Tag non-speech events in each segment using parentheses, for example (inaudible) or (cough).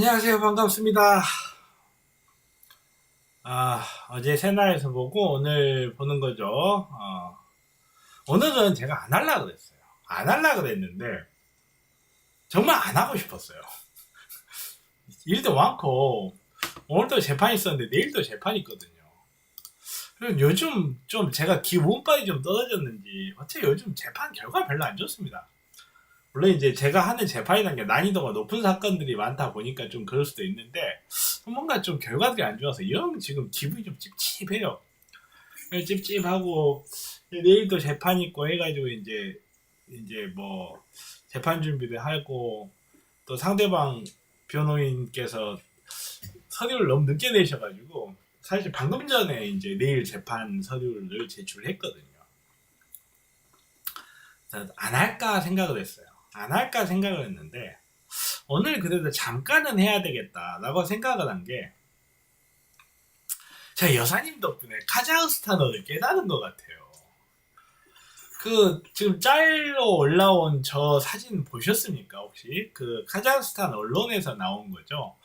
안녕하세요. 반갑습니다. 아, 어제 새날에서 보고 오늘 보는 거죠. 어, 오늘은 제가 안 할라 그랬어요. 안 할라 그랬는데, 정말 안 하고 싶었어요. (laughs) 일도 많고, 오늘도 재판 있었는데 내일도 재판 있거든요. 그리고 요즘 좀 제가 기분빨이 좀 떨어졌는지, 어차피 요즘 재판 결과 별로 안 좋습니다. 물론 이제 제가 하는 재판이라는 게 난이도가 높은 사건들이 많다 보니까 좀 그럴 수도 있는데 뭔가 좀 결과들이 안 좋아서 영 지금 기분이 좀 찝찝해요. 찝찝하고 내일도 재판 있고 해가지고 이제 이제 뭐 재판 준비를 하고 또 상대방 변호인께서 서류를 너무 늦게 내셔가지고 사실 방금 전에 이제 내일 재판 서류를 제출했거든요. 안 할까 생각을 했어요. 안 할까 생각을 했는데 오늘 그래도 잠깐은 해야 되겠다라고 생각을 한 게 제가 여사님 덕분에 카자흐스탄어를 깨달은 것 같아요. 그 지금 짤로 올라온 저 사진 보셨습니까 혹시? 그 카자흐스탄 언론에서 나온 거죠.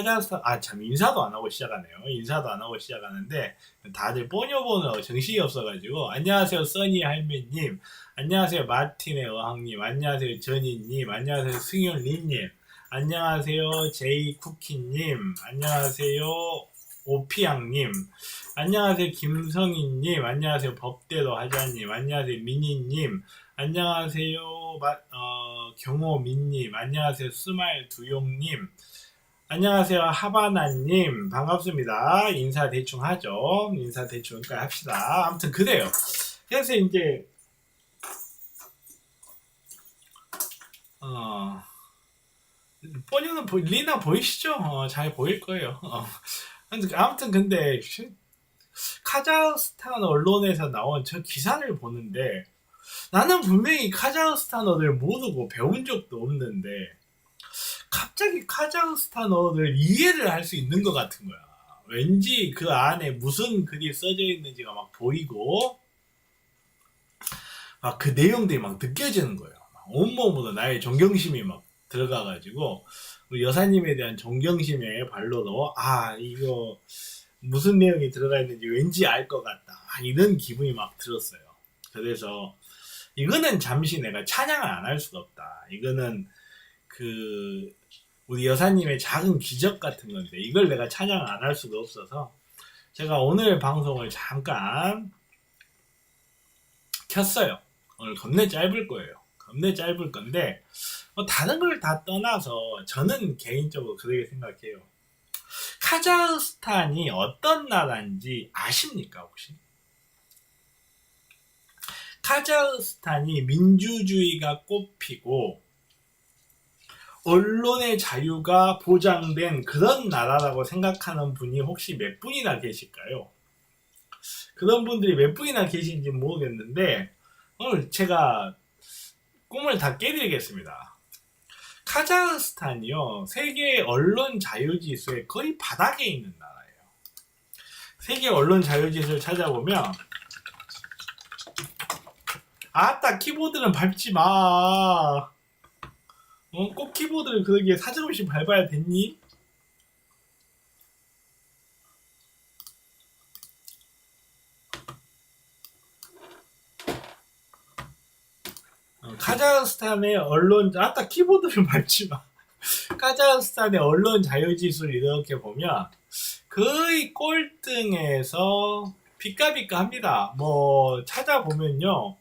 카자흐스탄 아 참 인사도 안 하고 시작하네요. 인사도 안 하고 시작하는데 다들 뽀녀보느라고 정신이 없어가지고 안녕하세요 써니 할매님. 안녕하세요 마틴의 어항님. 안녕하세요 전희님. 안녕하세요 승윤리님. 안녕하세요 제이 쿠키님. 안녕하세요 오피양님. 안녕하세요 김성희님. 안녕하세요 법대로 하자님. 안녕하세요 미니님. 안녕하세요 마, 어, 경호민님. 안녕하세요 스마일 두용님 안녕하세요 하바나님 반갑습니다 인사 대충 하죠 인사 대충 합시다 아무튼 그래요 그래서 이제 어, 뽀니는 보, 리나 보이시죠? 어, 잘 보일 거예요. 어. 아무튼 근데 카자흐스탄 언론에서 나온 저 기사를 보는데 나는 분명히 카자흐스탄어를 모르고 배운 적도 없는데 갑자기 카자흐스탄어를 이해를 할 수 있는 것 같은 거야. 왠지 그 안에 무슨 글이 써져 있는지가 막 보이고 막 그 내용들이 막 느껴지는 거예요. 온몸으로 나의 존경심이 막 들어가가지고 여사님에 대한 존경심의 발로도 아 이거 무슨 내용이 들어가 있는지 왠지 알 것 같다 아, 이런 기분이 막 들었어요. 그래서 이거는 잠시 내가 찬양을 안 할 수가 없다. 이거는 그 우리 여사님의 작은 기적 같은 건데 이걸 내가 찬양을 안할 수가 없어서 제가 오늘 방송을 잠깐 켰어요. 오늘 겁내 짧을 거예요. 겁내 짧을 건데 뭐 다른 걸 다 떠나서 저는 개인적으로 그렇게 생각해요. 카자흐스탄이 어떤 나라인지 아십니까 혹시? 카자흐스탄이 민주주의가 꽃피고 언론의 자유가 보장된 그런 나라라고 생각하는 분이 혹시 몇 분이나 계실까요? 그런 분들이 몇 분이나 계신지 모르겠는데 오늘 제가 꿈을 다 깨드리겠습니다. 카자흐스탄이요, 세계 언론 자유지수의 거의 바닥에 있는 나라예요. 세계 언론 자유지수를 찾아보면, 아따, 키보드는 밟지 마. 어, 꼭 키보드를 그러게 사정 없이 밟아야 됐니? 카자흐스탄의 언론 아따 키보드를 (laughs) 밟지 마. 카자흐스탄의 언론 자유 지수를 이렇게 보면 거의 꼴등에서 비까비까 합니다. 뭐 찾아보면요.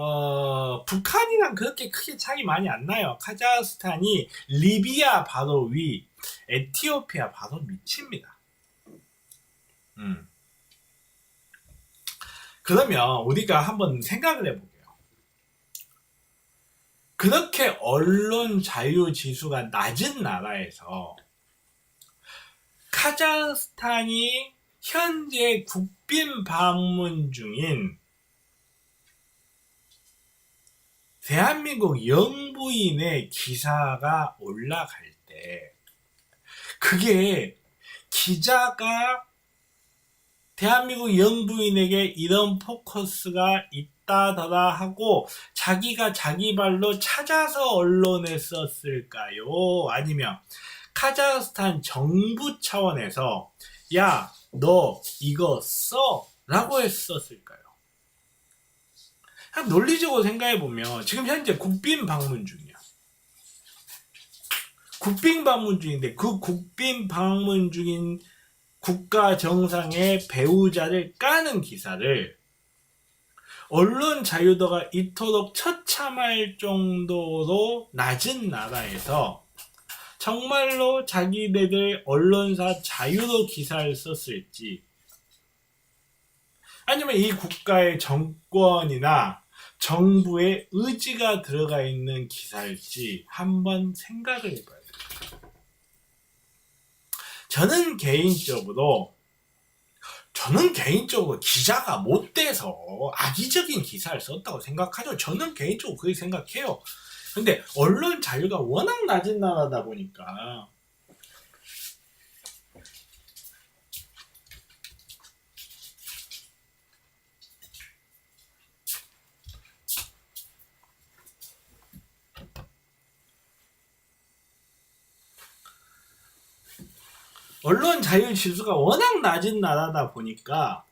어, 북한이랑 그렇게 크게 차이 많이 안 나요. 카자흐스탄이 리비아 바로 위, 에티오피아 바로 밑입니다. 음. 그러면 우리가 한번 생각을 해볼게요. 그렇게 언론 자유 지수가 낮은 나라에서 카자흐스탄이 현재 국빈 방문 중인 대한민국 영부인의 기사가 올라갈 때 그게 기자가 대한민국 영부인에게 이런 포커스가 있다 있다더라 하고 자기가 자기 발로 찾아서 언론에 썼을까요? 아니면 카자흐스탄 정부 차원에서 야, 너 이거 써 라고 했었을까요? 논리적으로 생각해 보면 지금 현재 국빈 방문 중이야. 국빈 방문 중인데 그 국빈 방문 중인 국가 정상의 배우자를 까는 기사를 언론 자유도가 이토록 처참할 정도로 낮은 나라에서 정말로 자기네들 언론사 자유도 기사를 썼을지 아니면 이 국가의 정권이나 정부의 의지가 들어가 있는 기사일지 한번 생각을 해봐야 돼요. 저는 개인적으로 저는 개인적으로 기자가 못 돼서 악의적인 기사를 썼다고 생각하죠. 저는 개인적으로 그렇게 생각해요. 근데 언론 자유가 워낙 낮은 나라다 보니까 언론 자유 지수가 워낙 낮은 나라다 보니까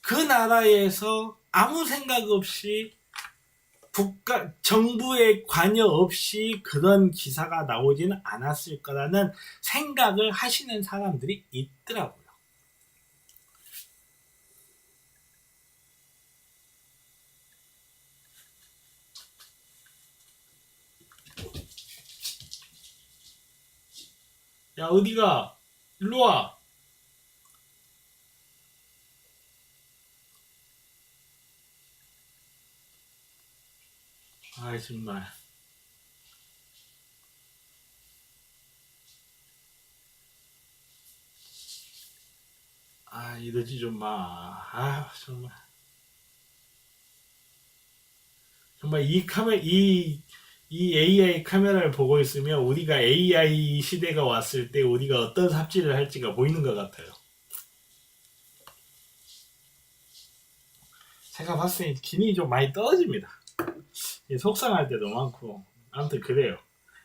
그 나라에서 아무 생각 없이 국가 정부의 관여 없이 그런 기사가 나오지는 않았을 거라는 생각을 하시는 사람들이 있더라고요. 야 어디가 일로 와. 아 정말. 아 이러지 좀 마. 아 정말. 정말 이 카메 이, 이 AI 카메라를 보고 있으면 우리가 AI 시대가 왔을 때 우리가 어떤 삽질을 할지가 보이는 것 같아요. 제가 봤을 때 기능이 좀 많이 떨어집니다. 예, 속상할 때도 많고 아무튼 그래요.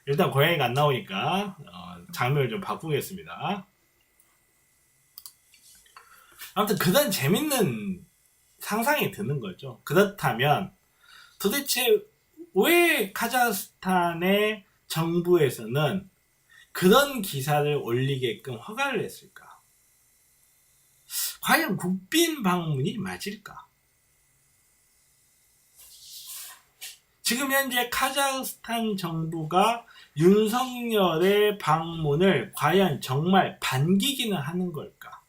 일단 고양이가 안 나오니까 어, 장면을 좀 바꾸겠습니다. 아무튼 그런 재밌는 상상이 드는 거죠. 그렇다면 도대체 왜 카자흐스탄의 정부에서는 그런 기사를 올리게끔 허가를 했을까? 과연 국빈 방문이 맞을까? 지금 현재 카자흐스탄 정부가 윤석열의 방문을 과연 정말 반기기는 하는 걸까?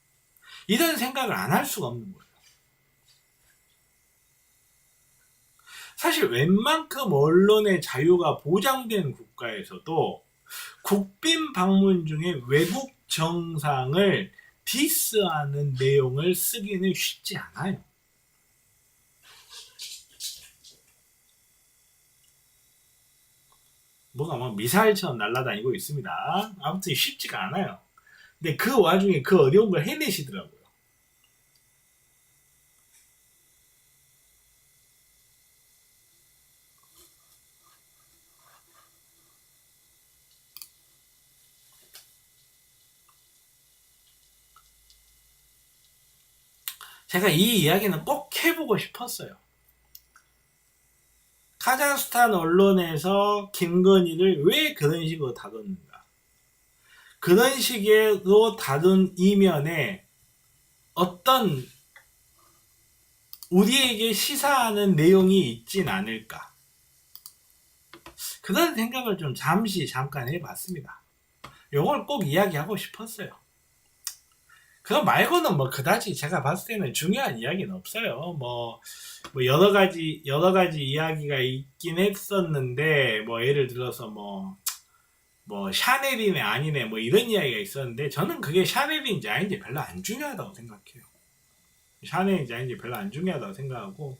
이런 생각을 안 할 수가 없는 거예요. 사실 웬만큼 언론의 자유가 보장된 국가에서도 국빈 방문 중에 외국 정상을 디스하는 내용을 쓰기는 쉽지 않아요. 뭐가 막 미사일처럼 날아다니고 있습니다. 아무튼 쉽지가 않아요. 근데 그 와중에 그 어려운 걸 해내시더라고요. 제가 이 이야기는 꼭 해보고 싶었어요. 카자흐스탄 언론에서 김건희를 왜 그런 식으로 다뤘는가? 그런 식으로 다룬 이면에 어떤 우리에게 시사하는 내용이 있진 않을까? 그런 생각을 좀 잠시 잠깐 해봤습니다. 이걸 꼭 이야기하고 싶었어요. 그거 말고는 뭐 그다지 제가 봤을 때는 중요한 이야기는 없어요. 뭐, 뭐 여러 가지 여러 가지 이야기가 있긴 했었는데 뭐 예를 들어서 뭐. 뭐 샤넬이네 아니네 뭐 이런 이야기가 있었는데 저는 그게 샤넬인지 아닌지 별로 안 중요하다고 생각해요. 샤넬인지 아닌지 별로 안 중요하다고 생각하고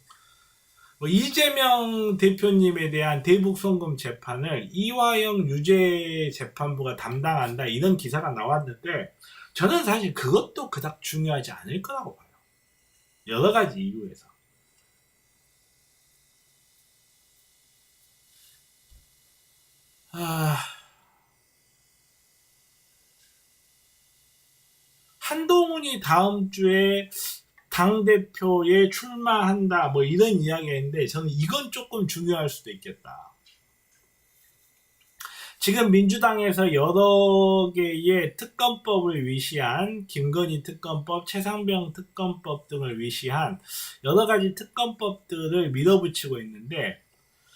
뭐 이재명 대표님에 대한 대북 송금 재판을 이화영 유죄 재판부가 담당한다 이런 기사가 나왔는데 저는 사실 그것도 그닥 중요하지 않을 거라고 봐요. 여러 가지 이유에서. 아, 한동훈이 다음 주에 당 대표에 출마한다 뭐 이런 이야기가 있는데 저는 이건 조금 중요할 수도 있겠다. 지금 민주당에서 여러 개의 특검법을 위시한 김건희 특검법, 최상병 특검법 등을 위시한 여러 가지 특검법들을 밀어붙이고 있는데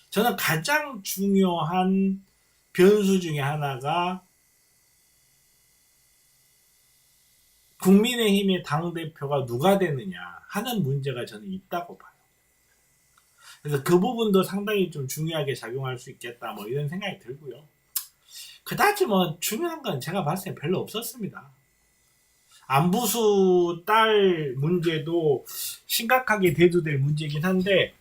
저는 가장 중요한 변수 중에 하나가 국민의힘의 당대표가 누가 되느냐 하는 문제가 저는 있다고 봐요. 그래서 그 부분도 상당히 좀 중요하게 작용할 수 있겠다 뭐 이런 생각이 들고요. 그다지 뭐 중요한 건 제가 봤을 때 별로 없었습니다. 안부수 딸 문제도 심각하게 대두될 문제긴 한데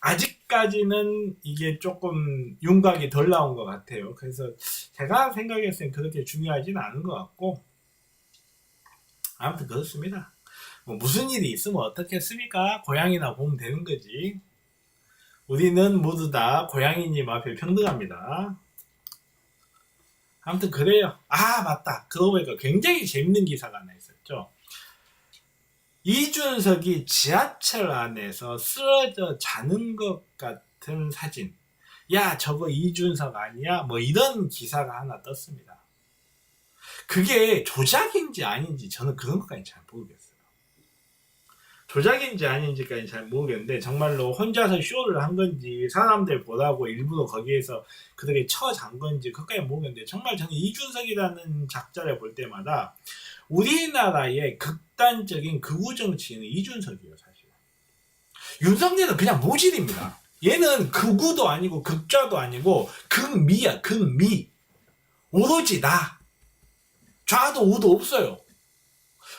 아직까지는 이게 조금 윤곽이 덜 나온 것 같아요. 그래서 제가 생각했을 땐 그렇게 중요하지는 않은 것 같고 아무튼 그렇습니다. 뭐 무슨 일이 있으면 어떻겠습니까? 고양이나 보면 되는 거지. 우리는 모두 다 고양이님 앞에 평등합니다. 아무튼 그래요. 아 맞다. 그러고 보니까 굉장히 재밌는 기사가 하나 있었죠. 이준석이 지하철 안에서 쓰러져 자는 것 같은 사진. 야 저거 이준석 아니야? 뭐 이런 기사가 하나 떴습니다. 그게 조작인지 아닌지 저는 그런 것까지 잘 모르겠어요. 조작인지 아닌지까지 잘 모르겠는데 정말로 혼자서 쇼를 한 건지 사람들 보라고 일부러 거기에서 그렇게 쳐잔 건지 그것까지 모르겠는데 정말 저는 이준석이라는 작자를 볼 때마다 우리나라의 극단적인 극우 정치인은 이준석이에요 사실. 윤석열은 그냥 모질입니다. 얘는 극우도 아니고 극좌도 아니고 극미야 극미. 오로지 나. 좌도 우도 없어요.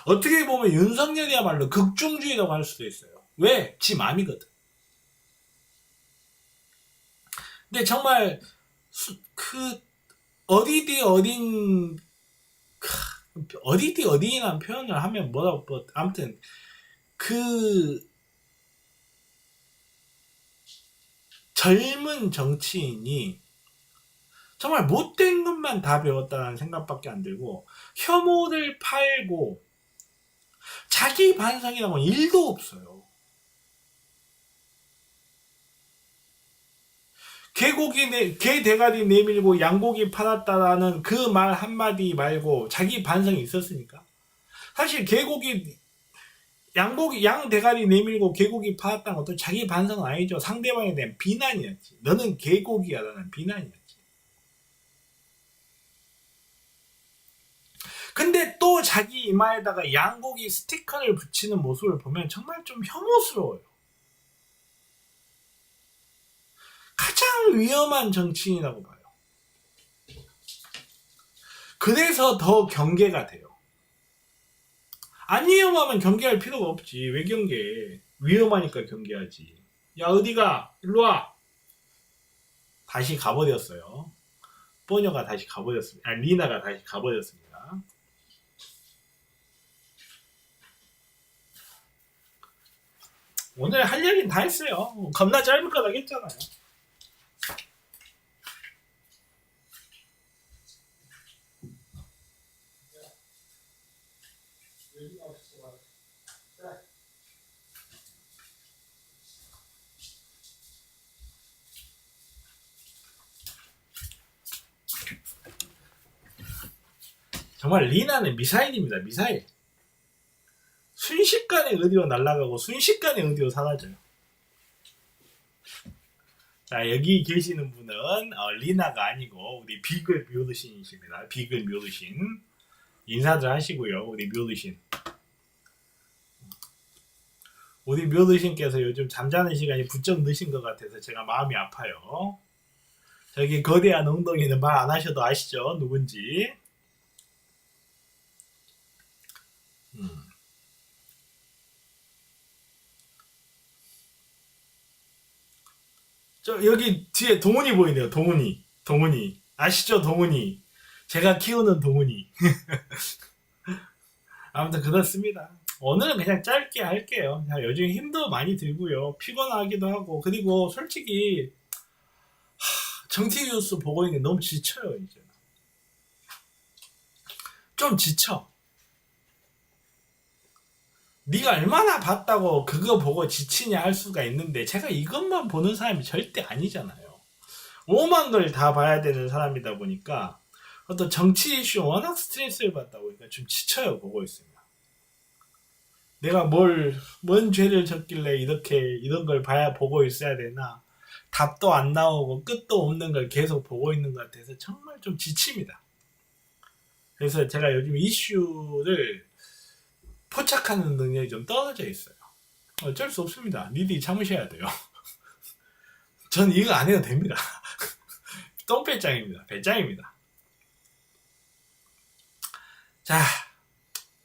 어떻게 보면 윤석열이야말로 극중주의라고 할 수도 있어요. 왜? 지 맘이거든. 근데 정말 수, 그 어디디 어딘 크, 어디디 어딘이라는 표현을 하면 뭐라고 뭐, 아무튼 그 젊은 정치인이 정말 못된 것만 다 배웠다는 생각밖에 안 들고 혐오를 팔고 자기 반성이라고 일도 없어요. 개고기 내, 개 대가리 내밀고 양고기 팔았다라는 그 말 한마디 말고 자기 반성이 있었으니까. 사실 개고기, 양고기, 양 대가리 내밀고 개고기 팔았다는 것도 자기 반성은 아니죠. 상대방에 대한 비난이었지. 너는 개고기야, 라는 비난이었지. 근데 또 자기 이마에다가 양고기 스티커를 붙이는 모습을 보면 정말 좀 혐오스러워요. 가장 위험한 정치인이라고 봐요. 그래서 더 경계가 돼요. 안 위험하면 경계할 필요가 없지. 왜 경계해? 위험하니까 경계하지. 야, 어디가? 일로 와! 다시 가버렸어요. 뽀녀가 다시 가버렸습니다. 아, 리나가 다시 가버렸습니다. 오늘 할 얘기는 다 했어요. 겁나 짧을 거라고 했잖아요. 정말 리나는 미사일입니다. 미사일. 순식간에 어디로 날아가고 순식간에 어디로 사라져요. 자 여기 계시는 분은 어, 리나가 아니고 우리 비글 묘르신이십니다. 비글 묘르신 인사들 하시고요. 우리 묘르신 우리 묘르신께서 요즘 잠자는 시간이 부쩍 늦은 것 같아서 제가 마음이 아파요. 저기 거대한 엉덩이는 말 안 하셔도 아시죠? 누군지. 음. 저 여기 뒤에 동훈이 보이네요. 동훈이. 동훈이. 아시죠? 동훈이. 제가 키우는 동훈이. (laughs) 아무튼 그렇습니다. 오늘은 그냥 짧게 할게요. 요즘 힘도 많이 들고요. 피곤하기도 하고. 그리고 솔직히 하, 정치 뉴스 보고 있는 게 너무 지쳐요 이제. 좀 지쳐. 네가 얼마나 봤다고 그거 보고 지치냐 할 수가 있는데 제가 이것만 보는 사람이 절대 아니잖아요. 오만 걸 다 봐야 되는 사람이다 보니까 어떤 정치 이슈 워낙 스트레스를 받다 보니까 좀 지쳐요 보고 있으면. 내가 뭘, 뭔 죄를 졌길래 이렇게 이런 걸 봐야 보고 있어야 되나 답도 안 나오고 끝도 없는 걸 계속 보고 있는 것 같아서 정말 좀 지칩니다. 그래서 제가 요즘 이슈를 포착하는 능력이 좀 떨어져 있어요. 어쩔 수 없습니다. 니들이 참으셔야 돼요. (laughs) 전 이거 안 해도 됩니다. (laughs) 똥배짱입니다. 배짱입니다. 자,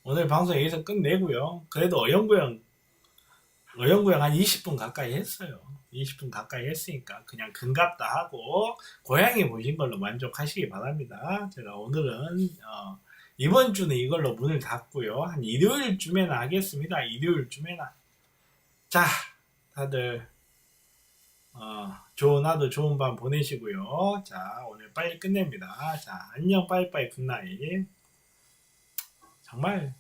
오늘 방송 여기서 끝내고요. 그래도 어영부영, 어영부영 한 20분 가까이 했어요. 20분 가까이 했으니까 그냥 금갑다 하고 고양이 보신 걸로 만족하시기 바랍니다. 제가 오늘은 어, 이번 주는 이걸로 문을 닫고요. 한 일요일쯤에나 하겠습니다. 일요일쯤에나. 자, 다들 어, 좋은 하루 좋은 밤 보내시고요. 자, 오늘 빨리 끝냅니다. 자, 안녕 빠이빠이 굿나잇. 정말